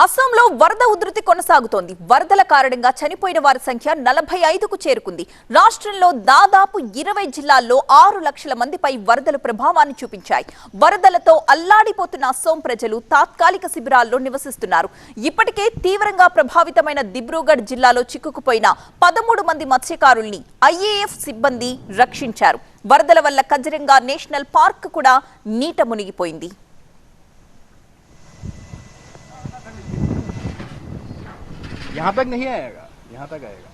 అస్సాంలో వరద ఉధృతి కొనసాగుతోంది. వరదల కారణంగా చనిపోయిన వారి సంఖ్య నలభై ఐదుకు చేరుకుంది. రాష్ట్రంలో దాదాపు ఇరవై జిల్లాల్లో ఆరు లక్షల మందిపై వరదలు ప్రభావాన్ని చూపించాయి. వరదలతో అల్లాడిపోతున్న అస్సోం ప్రజలు తాత్కాలిక శిబిరాల్లో నివసిస్తున్నారు. ఇప్పటికే తీవ్రంగా ప్రభావితమైన దిబ్రూగఢ్ జిల్లాలో చిక్కుకుపోయిన పదమూడు మంది మత్స్యకారుల్ని ఐఏఎఫ్ సిబ్బంది రక్షించారు. వరదల వల్ల కజరంగా నేషనల్ పార్క్ కూడా నీట మునిగిపోయింది. यहाँ तक नहीं आएगा यहाँ तक आएगा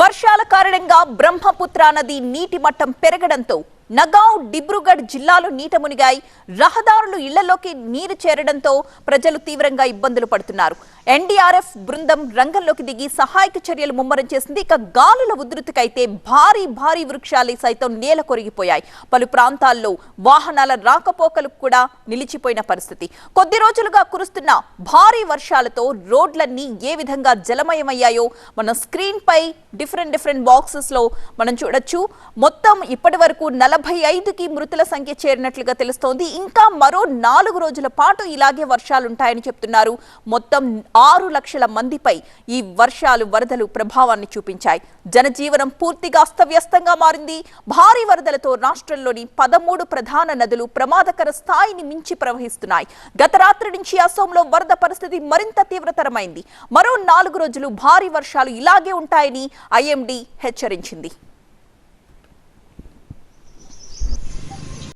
వర్షాల కారణంగా బ్రహ్మపుత్ర నది నీటి మట్టం పెరగడంతో నగావ్ డిబ్రూగఢ్ జిల్లాలు నీట మునిగాయి. రహదారులు ఇళ్ళలోకి నీరు చేరడంతో ప్రజలు తీవ్రంగా ఇబ్బందులు పడుతున్నారు. ఎన్డీఆర్ఎఫ్ బృందం రంగంలోకి దిగి సహాయక చర్యలు ముమ్మరం చేసింది. ఇక గాలుల ఉధృతికైతే భారీ భారీ వృక్షాలు సైతం నేల కొరిగిపోయాయి. పలు ప్రాంతాల్లో వాహనాల రాకపోకలు కూడా నిలిచిపోయిన పరిస్థితి. కొద్ది రోజులుగా కురుస్తున్న భారీ వర్షాలతో రోడ్లన్నీ ఏ విధంగా జలమయమయ్యాయో మన స్క్రీన్ పై డిఫరెంట్ డిఫరెంట్ బాక్సెస్లో మనం చూడొచ్చు. మొత్తం ఇప్పటి వరకు నలభై ఐదుకి మృతుల సంఖ్య చేరినట్లుగా తెలుస్తోంది. ఇంకా మరో నాలుగు రోజుల పాటు ఇలాగే వర్షాలుంటాయని చెప్తున్నారు. మొత్తం ఆరు లక్షల మందిపై ఈ వర్షాలు వరదలు ప్రభావాన్ని చూపించాయి. జనజీవనం పూర్తిగా అస్తవ్యస్తంగా మారింది. భారీ వరదలతో రాష్ట్రంలోని పదమూడు ప్రధాన నదులు ప్రమాదకర స్థాయిని మించి ప్రవహిస్తున్నాయి. గత రాత్రి నుంచి అసోంలో వరద పరిస్థితి మరింత తీవ్రతరమైంది. మరో నాలుగు రోజులు భారీ వర్షాలు ఇలాగే ఉంటాయని ఐఎండీ హెచ్చరించింది.